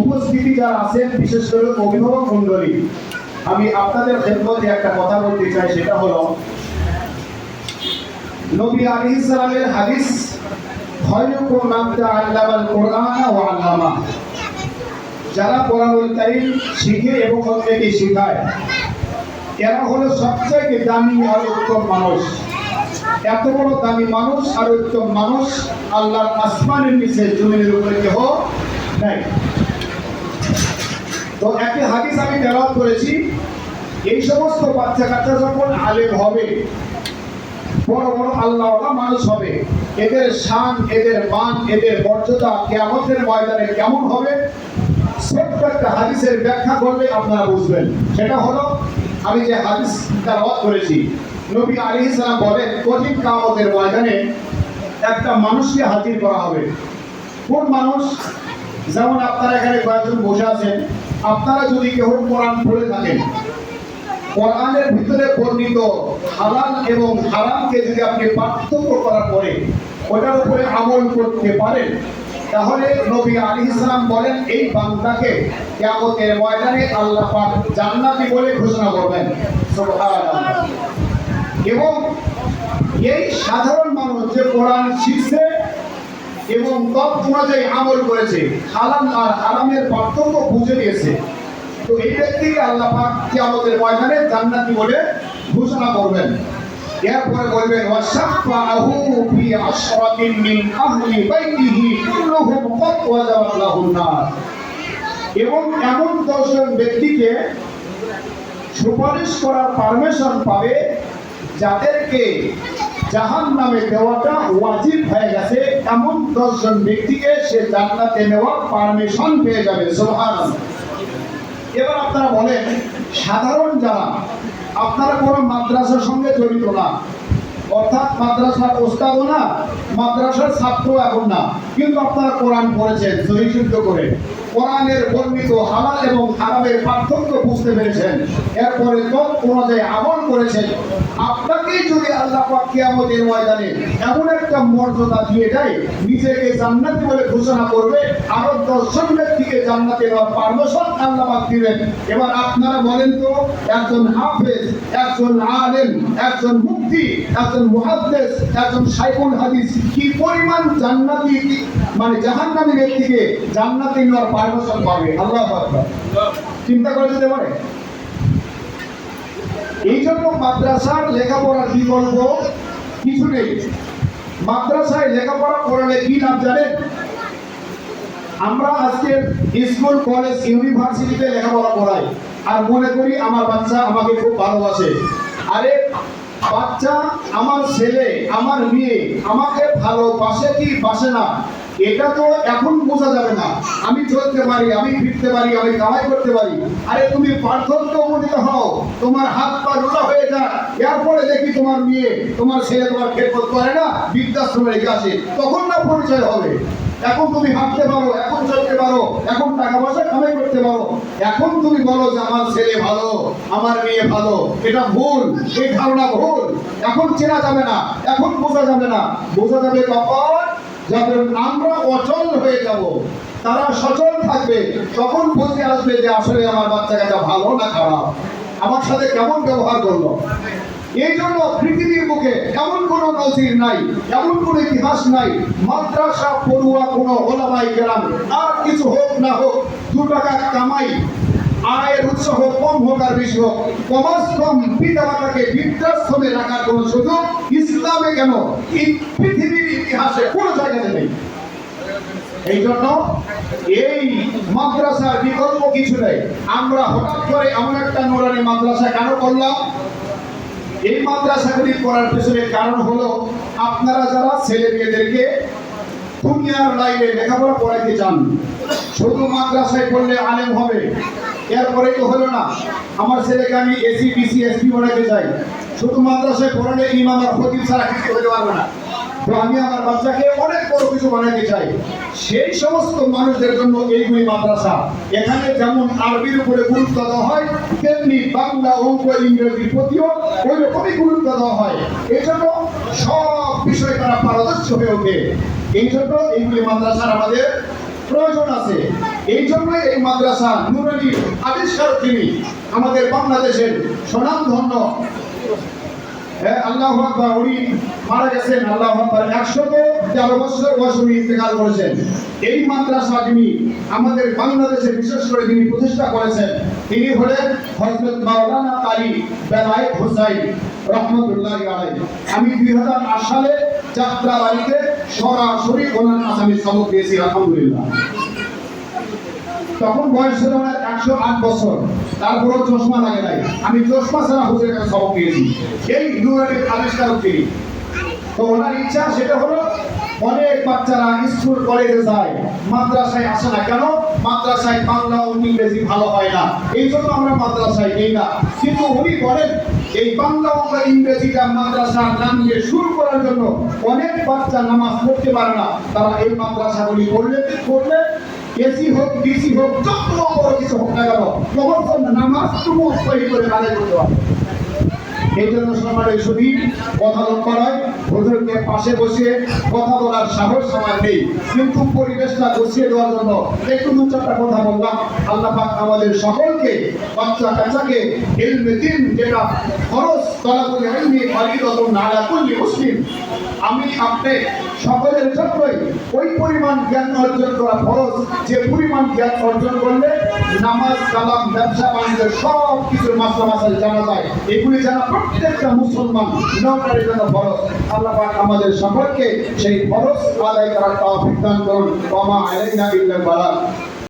উপস্থিতি যারা আছেন, বিশেষ করে অভিভাবক মন্ডলী আমি আপনাদের খেদমতে একটা কথা বলতে চাই, সেটা হলো, নবী আলাইহিস সালামের হাদিস যারা শিখে এবং অন্যকে শেখায়, এরা হলো সবচেয়ে দামি আর উত্তম মানুষ। এত বড় দামি মানুষ আর উত্তম মানুষ আল্লাহর আসমানের নিচে জমিনের উপরে কেহ নাই। তো একটি হাদিস আমি তেলাওয়াত করেছি, এই সমস্ত বাচ্চা কাচ্চা যখন আলেম হবে, বড় বড় আল্লাহওয়ালা মানুষ হবে, এদের শান, এদের মান, এদের মর্যাদা কেমতের ময়দানে কেমন হবে, ছোট্ট একটা হাদিসের ব্যাখ্যা করলে আপনারা বুঝবেন। সেটা হলো, আমি যে হাদিস তেলাওয়াত করেছি, নবী আলাইহিস সালাম বলেন, কঠিন কামতের ময়দানে একটা মানুষকে হাজির করা হবে। কোন মানুষ? যেমন আপনারা এখানে কয়েকজন বসে আছেন আপনারা যদি কেউ কোরআন পড়ে থাকেন, কোরআনের ভিতরে বর্ণিত হালাল এবং হারামকে যদি আপনি পার্থক্য করার পরে ওটার উপরে আমল করতে পারেন, তাহলে নবী আলী ইসলাম বলেন, এই বান্দাকে কিয়ামতের ময়দানে আল্লাহ পাক জান্নাতি বলে ঘোষণা করবেন। এবং এই সাধারণ মানুষ যে কোরআন শিখছে এবং তৎ অনুযায়ী আমল করেছে। হালাল আর হারামের পার্থক্য বুঝে নিয়েছে। তো এই ব্যক্তিকে আল্লাহ পাক কিয়ামতের ময়দানে জান্নাতি বলে ঘোষণা করবেন। এরপরে বলবেন এবং এমন দশজন ব্যক্তিকে সুপারিশ করার পারমিশন পাবে যাদেরকে জাহান নামে দেওয়াটা ওয়াজিব হয়ে গেছে। এমন দশজন ব্যক্তিকে সে জান্নাতে নেওয়ার পারমিশন পেয়ে যাবে সোহান এবার আপনারা বলেন, সাধারণ যারা, আপনারা কোনো মাদ্রাসার সঙ্গে জড়িত না। অর্থাৎ মাদ্রাসার ওস্তাদও না, মাদ্রাসার ছাত্র এখন না। কিন্তু আপনারা কোরআন পড়েছেন, সহি করে। কোরআনের বর্ণিত হালাল এবং হারামের পার্থক্য বুঝতে পেরেছেন। এরপরে তৎ আমল করেছেন। আপনাকেই যদি আল্লাহ পাক ময়দানে এমন একটা মর্যাদা দিয়ে দেয়, নিজেকে জান্নাতি বলে ঘোষণা করবে, আরও দশজন ব্যক্তিকে জান্নাতে নেওয়ার পারমিশন আল্লাহ দিবেন। এবার আপনারা বলেন তো, একজন হাফেজ, একজন আলেম, একজন মুফতি, একজন মুহাদ্দিস, একজন শাইখুল হাদিস কি পরিমাণ জান্নাতি মানে জাহান্নামী ব্যক্তিকে জান্নাতে নেওয়ার পারমিশন পাবে। আল্লাহ চিন্তা করে যেতে পারে? এই জন্য মাদ্রাসার লেখাপড়ার বিকল্প কিছু নেই। মাদ্রাসায় লেখাপড়া করালে কি লাভ জানেন? আমরা আজকে স্কুল, কলেজ, ইউনিভার্সিটিতে লেখাপড়া করাই। আর মনে করি আমার বাচ্চা আমাকে খুব ভালোবাসে। আরে, বাচ্চা আমার ছেলে, আমার মেয়ে, আমাকে ভালোবাসে কি বাসে না? এটা তো এখন বোঝা যাবে না। আমি চলতে পারি, আমি ফিরতে পারি, আমি কামাই করতে পারি। আরে তুমি পার্থক্য উপনীত হও। তোমার হাত পা রোজা হয়ে যায়। এরপরে দেখি তোমার মেয়ে, তোমার ছেলে তোমার খেদমত করে না, বৃদ্ধাশ্রমে রেখে আসে। তখন না পরিচয় হবে। এখন তুমি হাঁটতে পারো, এখন চলতে পারো, এখন টাকা পয়সা কামাই করতে পারো। এখন তুমি বলো যে আমার ছেলে ভালো, আমার মেয়ে ভালো। এটা ভুল, এই ধারণা ভুল। এখন চেনা যাবে না, এখন বোঝা যাবে না। বোঝা যাবে তখন যখন আমরা অচল হয়ে যাব, তারা সচল থাকবে। তখন বুঝে আসবে যে আসলে আমার বাচ্চা কাচ্চা ভালো না খারাপ। আমার সাথে কেমন ব্যবহার করল? এই জন্য পৃথিবীর বুকে এমন কোনো নজির নাই এমন কোনো ইতিহাস নাই। মাদ্রাসা, পড়ুয়া, কোনো ওলামাই গেলাম আর কিছু হোক না হোক, দু টাকা কামাই আয়ের উৎস হোক কম হোক আর বেশি হোক কমাস কম পিতা মাতাকে বৃদ্ধাশ্রমে রাখার কোনো সুযোগ ইসলামে কেন পৃথিবীর ইতিহাসে কোনো জায়গাতে নেই? এই জন্য এই মাদ্রাসার বিকল্প কিছু নেই। আমরা হঠাৎ করে এমন একটা নোরানি মাদ্রাসা কেন করলাম? এই মাদ্রাসাগুলি করার পেছনে কারণ হলো, আপনারা যারা ছেলে মেয়েদেরকে দুনিয়ার লাইনে লেখাপড়া পড়াইতে চান, শুধু মাদ্রাসায় পড়লে আলেম হবে। এরপরে তো হলো না। আমার ছেলেকে আমি এসি বিসি এসপি বানাতে চাই। শুধু মাদ্রাসায় পড়ালে ইমাম আর খতিব ছাড়া কিছু হতে পারবে না। তো আমি আমার বাচ্চাকে অনেক বড় কিছু বানাইতে চাই। সেই সমস্ত মানুষদের জন্য এইগুলি মাদ্রাসা। এখানে যেমন আরবির উপরে গুরুত্ব দেওয়া হয়, তেমনি বাংলা, অঙ্ক ইংরেজির প্রতিও ওই রকমই গুরুত্ব দেওয়া হয়। এই জন্য সব বিষয়ে তারা পারদর্শী হয়ে ওঠে। এই জন্য এইগুলি মাদ্রাসার আমাদের প্রয়োজন আছে। এই জন্যই এই মাদ্রাসা নুরানি আবিষ্কার তিনি আমাদের বাংলাদেশের স্বনামধন্য। হ্যাঁ, আল্লাহ আকবার উনি মারা গেছেন আল্লাহ আকবার তেরো বছর বয়স উনি ইন্তেকাল করেছেন। এই মাদ্রাসা যিনি আমাদের বাংলাদেশে বিশেষ করে যিনি প্রতিষ্ঠা করেছেন তিনি হলেন হজরত মাওলানা রহমতুল্লাহ আলাই আমি দুই হাজার আট সালে যাত্রা বাড়িতে সরাসরি ওনার দিয়েছি আলহামদুলিল্লাহ। তখন বয়স ছিল আমার একশো আট বছর। তারপরও চশমা লাগে নাই। আমি চশমা ছাড়া হুজুরের কাছে সবক পেয়েছি। এই নুরানির আবিষ্কারক তিনি। তো ওনার ইচ্ছা সেটা হলো অনেক বাচ্চারা স্কুল, কলেজে যায়, মাদ্রাসায় আসে না। কেন? মাদ্রাসায় বাংলা ও ইংরেজি ভালো হয় না। এই জন্য আমরা মাদ্রাসায় নেই না। কিন্তু উনি বলেন, এই বাংলা ও ইংরেজিটা মাদ্রাসার নাম দিয়ে শুরু করার জন্য অনেক বাচ্চা নামাজ পড়তে পারে না। তারা এই মাদ্রাসাগুলি করলে করলে এসি হোক, ডিসি হোক, যত বড় কিছু হোক না কেন নামাজ তুমি সহি করে আদায় করতে পারবে। এই জন্য সমাজের শরীর কথা লম্বা নয় হুজুরকে পাশে বসে কথা বলার সাহস আমার নেই। কিন্তু পরিবেশটা গুছিয়ে দেওয়ার জন্য একটু দু চারটা কথা বললাম আল্লাহ পাক আমাদের সকলকে, বাচ্চা কাচ্চাকে, ইলমে দিন যেটা খরচ তলাবুল ইলমি, ফরিদতুন আলা কুল্লি মুসলিম। আমি আপনি সকলের জন্যই ওই পরিমাণ জ্ঞান অর্জন করা ফরজ। যে পরিমাণ জ্ঞান অর্জন করলে নামাজ, কালাম, ব্যবসা, বাণিজ্য সব কিছুর মাসলা মাসাল জানা যায়। এগুলি জানা প্রত্যেকটা মুসলমান নৌকারের জন্য ফরজ। আল্লাহ পাক আমাদের সকলকে সেই ফরজ আদায় করার তৌফিক দান করুন। আলাইনা ইল্লাল